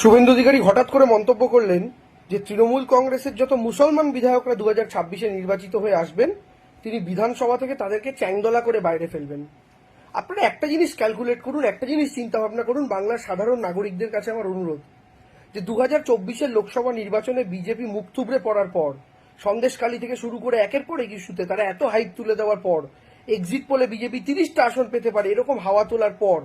শুভেন্দু অধিকারী হঠাৎ করে মন্তব্য করলেন যে তৃণমূল কংগ্রেসের যত মুসলমান বিধায়করা দু হাজার ছাব্বিশে নির্বাচিত হয়ে আসবেন, তিনি বিধানসভা থেকে তাদেরকে চ্যাংদোলা করে বাইরে ফেলবেন। আপনারা একটা জিনিস ক্যালকুলেট করুন, একটা জিনিস চিন্তা ভাবনা করুন, বাংলার সাধারণ নাগরিকদের কাছে আমার অনুরোধ যে দু হাজার চব্বিশের লোকসভা নির্বাচনে বিজেপি মুখ থুবড়ে পড়ার পর সন্দেশকালী থেকে শুরু করে একের পর এক ইস্যুতে তারা এত হাইপ তুলে দেওয়ার পর এক্সিট পোলে বিজেপি তিরিশটা আসন পেতে পারে, এরকম হাওয়া তোলার পর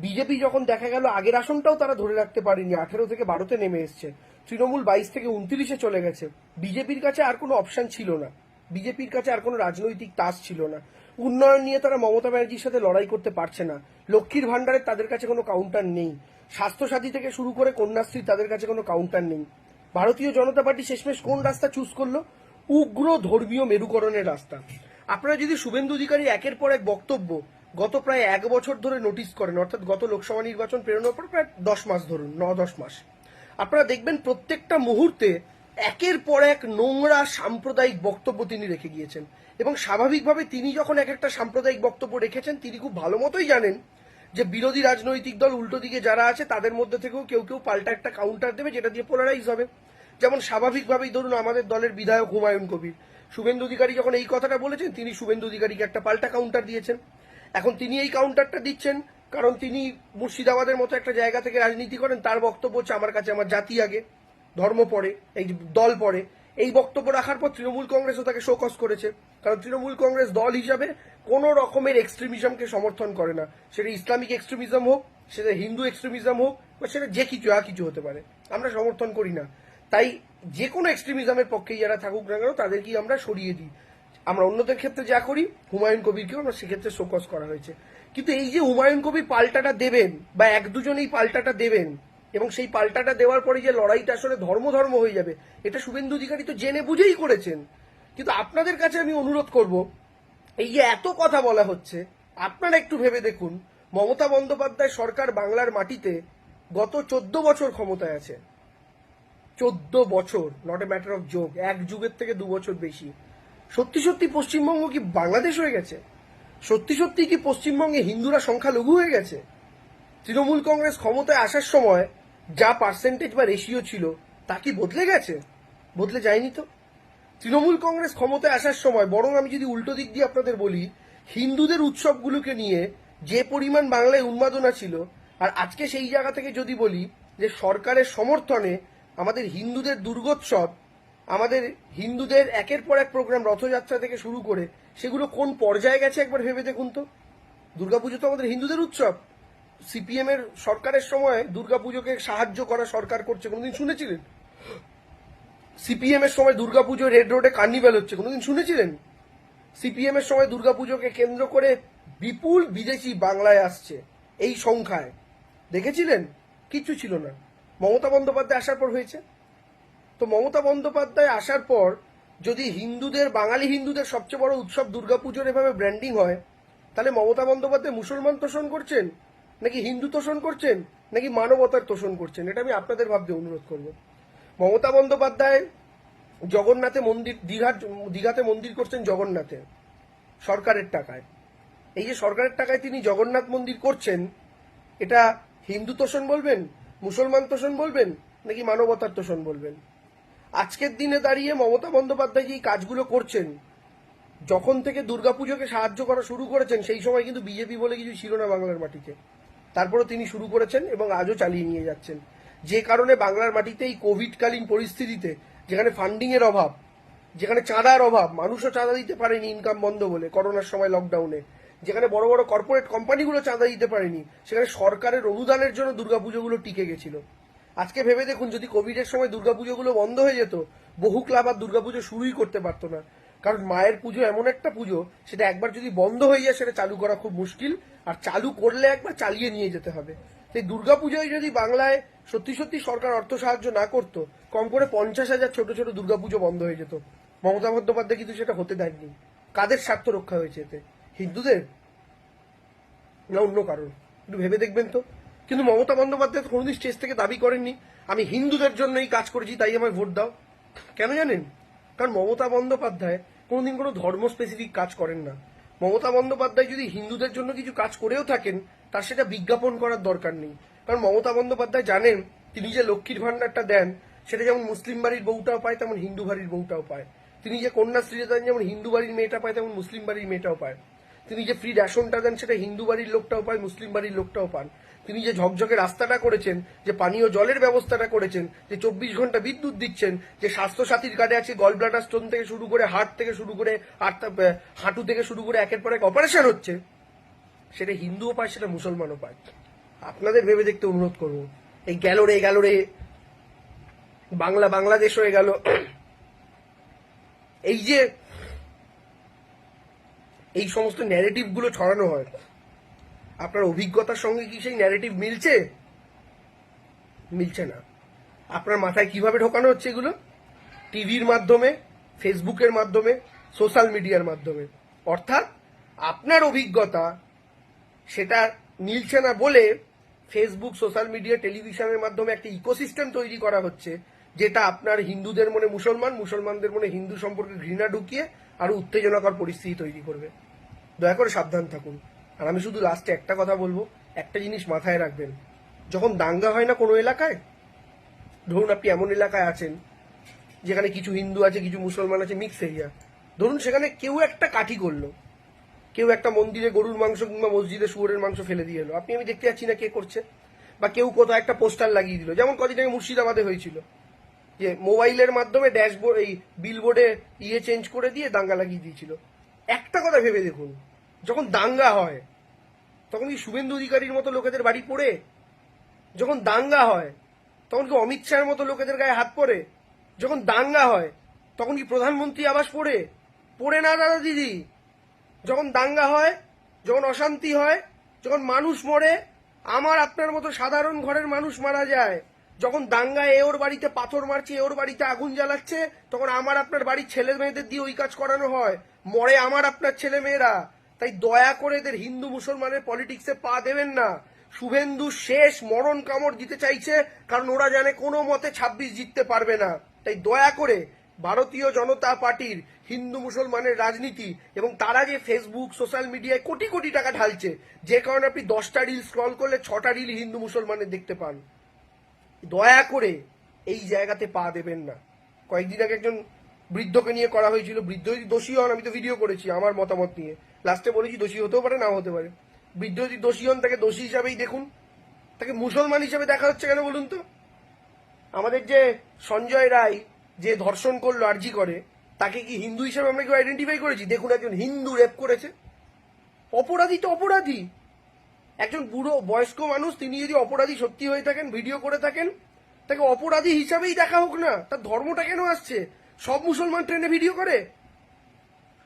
বিজেপি যখন দেখা গেল, আগের আসনটাও তারা ধরে রাখতে পারেনি। আঠেরো থেকে বারোতে নেমে এসছে। তৃণমূল বাইশ থেকে উনত্রিশে চলে গেছে। বিজেপির কাছে আর কোনো অপশন ছিল না। বিজেপির কাছে আর কোনো রাজনৈতিক তাস ছিল না। উন্নয়ন নিয়ে তারা মমতা ব্যানার্জির সাথে লড়াই করতে পারছে না। লক্ষ্মীর ভান্ডারের তাদের কাছে কোনো কাউন্টার নেই। স্বাস্থ্যসাথী থেকে শুরু করে কন্যাশ্রী তাদের কাছে কোনো কাউন্টার নেই। ভারতীয় জনতা পার্টি শেষমেশ কোন রাস্তা চুজ করল? উগ্র ধর্মীয় মেরুকরণের রাস্তা। আপনারা যদি শুভেন্দু অধিকারী একের পর এক বক্তব্য গত প্রায় এক বছর ধরে নোটিস করেন, অর্থাৎ গত লোকসভা নির্বাচন পেরোনোর পর প্রায় দশ মাস ধরুন, ন, দশ মাস। আপনারা দেখবেন প্রত্যেকটা মুহূর্তে একের পর এক নোংরা সাম্প্রদায়িক বক্তব্য তিনি রেখে গিয়েছেন। এবং স্বাভাবিকভাবে তিনি যখন এক একটা সাম্প্রদায়িক বক্তব্য রেখেছেন, তিনি খুব ভালো মতোই জানেন যে বিরোধী রাজনৈতিক দল, উল্টো দিকে যারা আছে, তাদের মধ্যে থেকেও কেউ কেউ পাল্টা একটা কাউন্টার দেবে, যেটা দিয়ে পোলারাইজ হবে। যেমন স্বাভাবিকভাবেই ধরুন আমাদের দলের বিধায়ক হুমায়ুন কবির। শুভেন্দু অধিকারী যখন এই কথাটা বলেছেন, তিনি শুভেন্দু অধিকারীকে একটা পাল্টা কাউন্টার দিয়েছেন। এখন তিনি এই কাউন্টারটা দিচ্ছেন, কারণ তিনি মুর্শিদাবাদের মতো একটা জায়গা থেকে রাজনীতি করেন, তার বক্তব্য হচ্ছে, আমার কাছে আমার জাতি আগে, ধর্ম পড়ে এই দল পড়ে এই বক্তব্য রাখার পর তৃণমূল কংগ্রেসও তাকে শোকস করেছে, কারণ তৃণমূল কংগ্রেস দল হিসাবে কোনো রকমের এক্সট্রিমিজমকে সমর্থন করে না। সেটা ইসলামিক এক্সট্রিমিজম হোক, সেটা হিন্দু এক্সট্রিমিজম হোক, বা সেটা যে কিছু, যা কিছু হতে পারে, আমরা সমর্থন করি না। তাই যে কোনো এক্সট্রিমিজমের পক্ষেই যারা থাকুক না কেন, তাদেরকেই আমরা সরিয়ে দিই। আমরা অন্যদের ক্ষেত্রে যা করি, হুমায়ুন কবিরকেও আমরা সেক্ষেত্রে শোকস করা হয়েছে। কিন্তু এই যে হুমায়ুন কবির পাল্টাটা দেবেন, বা এক দুজন এই পাল্টাটা দেবেন, এবং সেই পাল্টাটা দেওয়ার পরে যে লড়াইটা আসলে ধর্ম ধর্ম হয়ে যাবে, এটা শুভেন্দু অধিকারী তো জেনে বুঝেই করেছেন। কিন্তু আপনাদের কাছে আমি অনুরোধ করব, এই যে এত কথা বলা হচ্ছে, আপনারা একটু ভেবে দেখুন, মমতা বন্দ্যোপাধ্যায় সরকার বাংলার মাটিতে গত চোদ্দ বছর ক্ষমতায় আছে। চোদ্দ বছর নট এ ম্যাটার অফ যোগ এক যুগের থেকে দু বছর বেশি। সত্যি সত্যি পশ্চিমবঙ্গ কি বাংলাদেশ হয়ে গেছে? সত্যি সত্যি কি পশ্চিমবঙ্গে হিন্দুরা সংখ্যালঘু হয়ে গেছে? তৃণমূল কংগ্রেস ক্ষমতায় আসার সময় যা পার্সেন্টেজ বা রেশিও ছিল, তা কি বদলে গেছে? বদলে যায়নি তো? তৃণমূল কংগ্রেস ক্ষমতায় আসার সময়, বরং আমি যদি উল্টো দিক দিয়ে আপনাদের বলি, হিন্দুদের উৎসবগুলোকে নিয়ে যে পরিমাণ বাংলায় উন্মাদনা ছিল, আর আজকে সেই জায়গা থেকে যদি বলি যে সরকারের সমর্থনে আমাদের হিন্দুদের দুর্গোৎসব আমাদের হিন্দুদের একের পর এক প্রোগ্রাম রথযাত্রা থেকে শুরু করে, সেগুলো কোন পর্যায়ে গেছে একবার ভেবে দেখুন তো? দুর্গাপুজো তো আমাদের হিন্দুদের উৎসব। সিপিএম এর সরকারের সময় দুর্গাপুজোকে সাহায্য করা সরকার করছে, কোনোদিন শুনেছিলেন? সিপিএম এর সময় দুর্গাপুজো রেড রোডে কার্নিভ্যাল হচ্ছে, কোনোদিন শুনেছিলেন? সিপিএম এর সময় দুর্গাপুজোকে কেন্দ্র করে বিপুল বিদেশি বাংলায় আসছে এই সংখ্যায়। দেখেছিলেন? কিচ্ছু ছিল না। মমতা বন্দ্যোপাধ্যায় আসার পর হয়েছে। তো মমতা বন্দ্যোপাধ্যায় আসার পর যদি হিন্দুদের, বাঙালি হিন্দুদের সবচেয়ে বড় উৎসব দুর্গাপুজোর এভাবে ব্র্যান্ডিং হয়, তাহলে মমতা বন্দ্যোপাধ্যায় মুসলমান তোষণ করছেন? নাকি হিন্দু তোষণ করছেন? নাকি মানবতার তোষণ করছেন? এটা আমি আপনাদের ভাবতে অনুরোধ করব। মমতা বন্দ্যোপাধ্যায় জগন্নাথে মন্দির, দীঘার, দীঘাতে মন্দির করছেন জগন্নাথে, সরকারের টাকায়। এই যে সরকারের টাকায় তিনি জগন্নাথ মন্দির করছেন, এটা হিন্দু তোষণ বলবেন? মুসলমান তোষণ বলবেন? নাকি মানবতার তোষণ বলবেন? আজকের দিনে দাঁড়িয়ে মমতা বন্দ্যোপাধ্যায় যে কাজগুলো করছেন, যখন থেকে দুর্গাপুজোকে সাহায্য করা শুরু করেছেন, সেই সময় কিন্তু বিজেপি বলে কিছু ছিল না বাংলার মাটিতে। তারপরে তিনি শুরু করেছেন এবং আজও চালিয়ে নিয়ে যাচ্ছেন। যে কারণে বাংলার মাটিতে এই কোভিডকালীন পরিস্থিতিতে, যেখানে ফান্ডিং এর অভাব, যেখানে চাঁদার অভাব, মানুষও চাঁদা দিতে পারেনি ইনকাম বন্ধ বলে করোনার সময় লকডাউনে যেখানে বড় বড় কর্পোরেট কোম্পানিগুলো চাঁদা দিতে পারেনি, সেখানে সরকারের অনুদানের জন্য দুর্গাপুজোগুলো টিকে গেছিল। আজকে ভেবে দেখুন, যদি কোভিডের সময় দুর্গাপুজোগুলো বন্ধ হয়ে যেত, বহু ক্লাব আর দুর্গাপুজো শুরুই করতে পারতো না। কারণ মায়ের পুজো এমন একটা পুজো, সেটা একবার যদি বন্ধ হয়ে যায়, সেটা চালু করা খুব মুশকিল। আর চালু করলে একবার চালিয়ে নিয়ে যেতে হবে। এই দুর্গাপুজোয় যদি বাংলায় সত্যি সত্যি সরকার অর্থ সাহায্য না করতো, কম করে পঞ্চাশ হাজার ছোট ছোট দুর্গাপুজো বন্ধ হয়ে যেত। মমতা বন্দ্যোপাধ্যায় কিন্তু সেটা হতে দেননি। কাদের স্বার্থ রক্ষা হয়েছে এতে? হিন্দুদের? না অন্য কারণ একটু ভেবে দেখবেন তো। কিন্তু মমতা বন্দ্যোপাধ্যায় কোনোদিন স্টেজ থেকে দাবি করেননি। আমি হিন্দুদের জন্য এই কাজ করেছি, তাই আমায় ভোট দাও। কেন জানেন? কারণ মমতা বন্দ্যোপাধ্যায় কোনোদিন কোনো ধর্ম স্পেসিফিক কাজ করেন না। মমতা বন্দ্যোপাধ্যায় যদি হিন্দুদের জন্য কিছু কাজ করেও থাকেন, তার সেটা বিজ্ঞাপন করার দরকার নেই। কারণ মমতা বন্দ্যোপাধ্যায় জানেন, তিনি যে লক্ষ্মীর ভান্ডারটা দেন, সেটা যেমন মুসলিম বাড়ির বউটাও পায়, তেমন হিন্দু বাড়ির বউটাও পায়। তিনি যে কন্যাশ্রীটা দেন যেমন হিন্দু বাড়ির মেয়েটা পায়, তেমন মুসলিম বাড়ির মেয়েটাও পায়। তিনি যে ফ্রি রেশনটা দেন সেটা হিন্দু বাড়ির লোকটাও পায় মুসলিম বাড়ির লোকটাও পান। তিনি যে ঝকঝকে রাস্তাটা করেছেন, যে পানীয় জলের ব্যবস্থাটা করেছেন, যে চব্বিশ ঘণ্টা বিদ্যুৎ দিচ্ছেন, যে স্বাস্থ্য সাথীর কার্ডে আছে গল ব্লাডার স্টোন থেকে শুরু করে হার্ট থেকে শুরু করে হাঁটু থেকে শুরু করে একের পর এক অপারেশন হচ্ছে, সেটা হিন্দুও পায়, সেটা মুসলমানও পায়। আপনাদের ভেবে দেখতে অনুরোধ করব, এই গেল রে গেল রে, বাংলা, বাংলাদেশ হয়ে গেল। এই যে এই সমস্ত ন্যারেটিভগুলো ছড়ানো হয়। আপনার অভিজ্ঞতার সঙ্গে কি সেই ন্যারেটিভ মিলছে? মিলছে না। আপনার মাথায় কীভাবে ঢোকানো হচ্ছে এগুলো? টিভির মাধ্যমে, ফেসবুকের মাধ্যমে, সোশ্যাল মিডিয়ার মাধ্যমে। অর্থাৎ আপনার অভিজ্ঞতা সেটা মিলছে না বলে ফেসবুক, সোশ্যাল মিডিয়া, টেলিভিশনের মাধ্যমে একটা ইকোসিস্টেম তৈরি করা হচ্ছে। যেটা আপনার হিন্দুদের মনে মুসলমান, মুসলমানদের মনে হিন্দু সম্পর্কে ঘৃণা ঢুকিয়ে আরও উত্তেজনাকর পরিস্থিতি তৈরি করবে। দয়া করে সাবধান থাকুন। আর আমি শুধু লাস্টে একটা কথা বলব, একটা জিনিস মাথায় রাখবেন। যখন দাঙ্গা হয় না কোনো এলাকায়, ধরুন আপনি এমন এলাকায় আছেন, যেখানে কিছু হিন্দু আছে, কিছু মুসলমান আছে মিক্স এরিয়া ধরুন সেখানে কেউ একটা কাঠি করল। কেউ একটা মন্দিরে গরুর মাংস কিংবা মসজিদে শুয়োরের মাংস ফেলে দিয়ে এলো। আপনি আমি দেখতে যাচ্ছি না কে করছে, বা কেউ কোথাও একটা পোস্টার লাগিয়ে দিল। যেমন কদিন আগে মুর্শিদাবাদে হয়েছিল। যে মোবাইলের মাধ্যমে ড্যাশবোর্ড, এই বিলবোর্ডে ইয়ে চেঞ্জ করে দিয়ে দাঙ্গা লাগিয়ে দিয়েছিল। একটা কথা ভেবে দেখুন, যখন দাঙ্গা হয়, তখন কি শুভেন্দু অধিকারীর মতো লোকেদের বাড়ি পড়ে? যখন দাঙ্গা হয়, তখন কি অমিত শাহের মতো লোকেদের গায়ে হাত পড়ে? যখন দাঙ্গা হয়, তখন কি প্রধানমন্ত্রী আবাস পড়ে? পড়ে না দাদা দিদি। যখন দাঙ্গা হয়, যখন অশান্তি হয়, যখন মানুষ মরে, আমার আপনার মতো সাধারণ ঘরের মানুষ মারা যায়। যখন দাঙ্গায় এ ওর বাড়িতে, পাথর মারছে, এ ওর বাড়িতে আগুন জ্বালাচ্ছে, তখন আমার আপনার বাড়ির ছেলে মেয়েদের দিয়ে ওই কাজ করানো হয়। মরে আমার আপনার ছেলে মেয়েরা। তাই দয়া করে এদের হিন্দু মুসলমানের পলিটিক্সে পা দেবেন না। শুভেন্দু শেষ মরণ কামড় দিতে চাইছে, কারণ ওরা জানে কোনো মতে ছাব্বিশ জিততে পারবে না। তাই দয়া করে ভারতীয় জনতা পার্টির হিন্দু মুসলমানের রাজনীতি এবং তারা যে ফেসবুক, সোশ্যাল মিডিয়ায় কোটি কোটি টাকা ঢালছে। যে কারণে আপনি দশটা রিল স্ক্রল করলে ছটা রিল হিন্দু মুসলমানের দেখতে পান। দয়া করে এই জায়গাতে পা দেবেন না। কয়েকদিন আগে একজন বৃদ্ধকে নিয়ে করা হয়েছিল। বৃদ্ধ যদি দোষী হন, আমি তো ভিডিও করেছি, আমার মতামত নিয়ে। লাস্টে বলেছি দোষী হতেও পারে, নাও হতে পারে। বৃদ্ধ যদি দোষী হন, তাকে দোষী হিসাবেই দেখুন। তাকে মুসলমান হিসেবে দেখা হচ্ছে কেন বলুন তো? আমাদের যে সঞ্জয় রায় যে ধর্ষণ করল, আরজি করে, তাকে কি হিন্দু হিসেবে আমরা কেউ আইডেন্টিফাই করেছি? দেখুন, একজন হিন্দু রেপ করেছে। অপরাধী তো অপরাধী। একজন বুড়ো বয়স্ক মানুষ, তিনি যদি অপরাধী সত্যি হয়ে থাকেন, ভিডিও করে থাকেন, তাকে অপরাধী হিসাবেই দেখা হোক না। তার ধর্মটা কেন আসছে? সব মুসলমান ট্রেনে ভিডিও করে।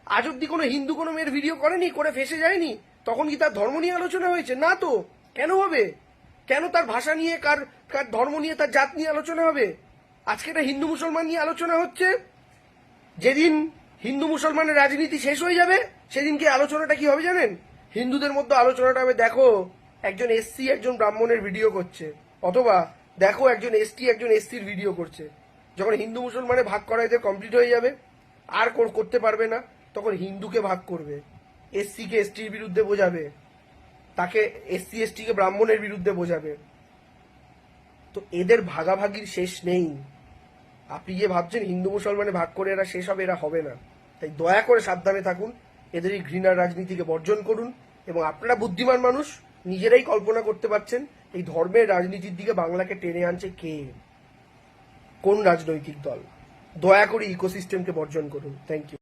আজ অব্দি কোনো হিন্দু, কোনো মেয়ের ভিডিও করেনি, করে ফেসে যায়নি। তখন কি তার ধর্ম নিয়ে আলোচনা হয়েছে? না তো। কেন হবে? কেন তার ভাষা নিয়ে, কার কার ধর্ম নিয়ে, তার জাত নিয়ে আলোচনা হবে? আজকে এটা হিন্দু মুসলমান নিয়ে আলোচনা হচ্ছে। যেদিন হিন্দু মুসলমানের রাজনীতি শেষ হয়ে যাবে, সেদিনকে আলোচনাটা কি হবে জানেন? হিন্দুদের মধ্যে আলোচনাটা হবে, দেখো, একজন এসসি একজন ব্রাহ্মণের ভিডিও করছে, অথবা দেখো একজন এসটি একজন এসসির ভিডিও করছে। যখন হিন্দু মুসলমানে ভাগ করা এদের কমপ্লিট হয়ে যাবে। আর কর- করতে পারবে না, তখন হিন্দুকে ভাগ করবে। এসসি কে এসটির বিরুদ্ধে বোঝাবে। তাকে এসসি এসটি কে ব্রাহ্মণের বিরুদ্ধে বোঝাবে। তো এদের ভাগাভাগির শেষ নেই। আপনি যে ভাবছেন হিন্দু মুসলমানে ভাগ করে এরা শেষ হবে, এরা হবে না। তাই দয়া করে সাবধানে থাকুন এদের এই ঘৃণার রাজনীতিকে বর্জন করুন। এবং আপনারা বুদ্ধিমান মানুষ, নিজেরাই কল্পনা করতে পারছেন এই ধর্মের রাজনীতির দিকে বাংলাকে টেনে আনছে কে? কোন রাজনৈতিক দল? দয়া করে ইকোসিস্টেমকে বর্জন করুন। Thank you